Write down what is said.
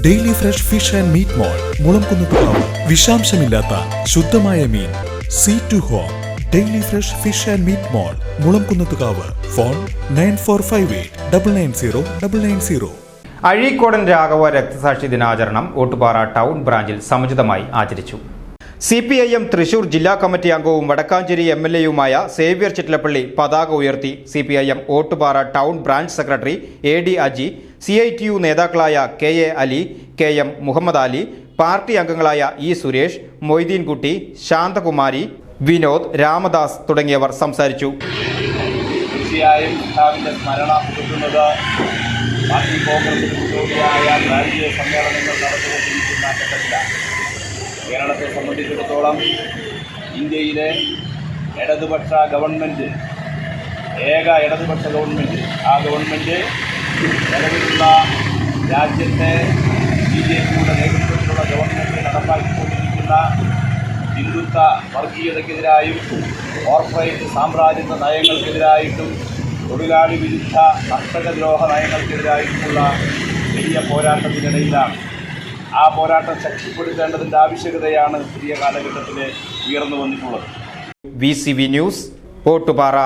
Daily fresh fish and meat mall Mulamkunnathukavu. വിഷാംശമില്ലാത്ത ശുദ്ധമായ മീൻ. Sea to home daily fresh fish and meat mall Mulamkunnathukavu. Phone nine four five eight double nine zero double nine zero. Azhikodan Raghava രക്തസാക്ഷി ദിനാചരണം Ottupara town ബ്രാഞ്ചിൽ സമുചിതമായി ആചരിച്ചു. C P I M Thrissur ജില്ലാ committee അംഗവും Vadakkanchery M L എയുമായ Xavier Chittilappilly പതാക ഉയർത്തി C P I M Ottupara town branch secretary A D Aji C I T U നേതാക്കളായ K A Ali K M Muhammad Ali party അംഗങ്ങളായ E Suresh Moideenkutty Santhakumari Vinod Ramadas തുടങ്ങിയവർ സംസാരിച്ചു. സ്മരണ കേരളത്തെ സംബന്ധിച്ചിടത്തോളം ഇന്ത്യയിലെ ഇടതുപക്ഷ ഗവൺമെന്റ് ഏക ഇടതുപക്ഷ ഗവൺമെന്റ് ആ ഗവൺമെന്റ് നിലവിലുള്ള രാജ്യത്തെ ബി ജെ പിയുടെ നേതൃത്വത്തിലുള്ള ഗവൺമെന്റ് നടപ്പാക്കിക്കൊണ്ടിരിക്കുന്ന ഹിന്ദുത്വ വർഗീയതയ്ക്കെതിരായും കോർപ്പറേറ്റ് സാമ്രാജ്യത്വ നയങ്ങൾക്കെതിരായിട്ടും തൊഴിലാളി വിരുദ്ധ കർഷകദ്രോഹ നയങ്ങൾക്കെതിരായിട്ടുമുള്ള വലിയ പോരാട്ടത്തിനിടയിലാണ്. ആ പോരാട്ടം ശക്തിപ്പെടുത്തേണ്ടതിന്റെ ആവശ്യകതയാണ് പുതിയ കാലഘട്ടത്തിൽ ഉയർന്നു വന്നിട്ടുള്ളത്. V news Ottupara